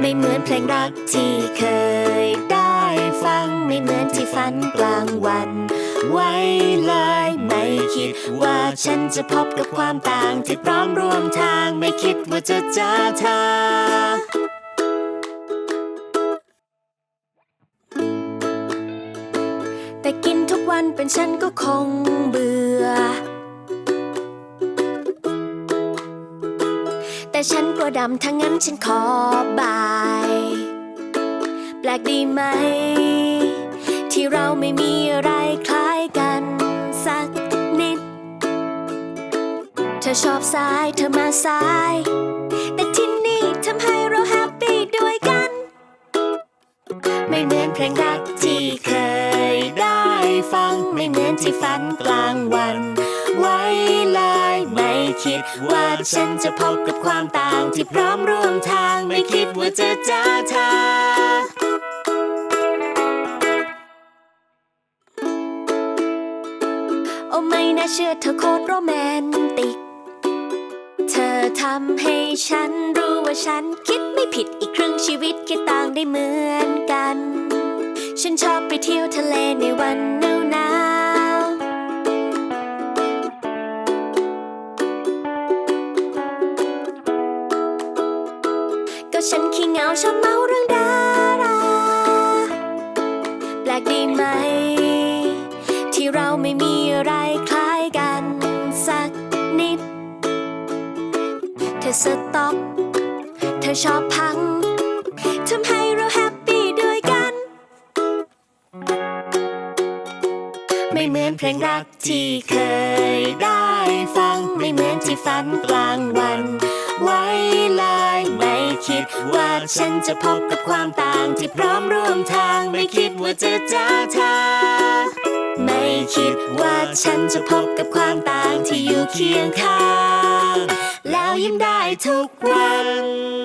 ไม่เหมือนเพลงรักที่เคยได้ฟัง ไม่เหมือนที่ฝันกลางวัน ไว้เลยไม่คิดว่าฉันจะพบกับความต่างที่พร้อมร่วมทางไม่คิดว่าจะเจอเธอแต่กินทุกวันเป็นฉันก็คงเบื่อ แต่ฉันกลัวดำทั้งนั้นฉันขอบาย แปลกดีไหม ที่เราไม่มีอะไรคล้ายกันสักนิด เธอชอบซ้ายเธอมาซ้าย แต่ที่นี่ทำให้เราแฮปปี้ด้วยกัน ไม่เหมือนเพลงรักที่เคยได้ฟัง ไม่เหมือนที่ฝันกลางวัน คิดว่าฉันจะพบกับความต่างที่พร้อมร่วมทาง ไม่คิดว่าจะเจอเธอโอ้ไม่น่าเชื่อเธอโคตรโรแมนติก เธอทำให้ฉันรู้ว่าฉันคิดไม่ผิดอีกครึ่งชีวิตคิดต่างได้เหมือนกัน ฉันชอบไปเที่ยวทะเลในวันหนาวหนาว ฉันขี้เหงาชอบเมาเรื่องดารา แปลกดีไหม ที่เราไม่มีอะไรคล้ายกันสักนิด เธอสต็อปเธอชอบพังทำให้เราแฮปปี้ด้วยกัน ไม่เหมือนเพลงรักที่เคยได้ฟัง ไม่เหมือนที่ฝันกล ฉันจะพบกับความต่างที่พร้อมร่วมทาง ไม่คิดว่าจะเจอเธอไม่คิดว่าฉันจะพบกับความต่างที่อยู่เคียงข้าง แล้วยิ้มได้ทุกวัน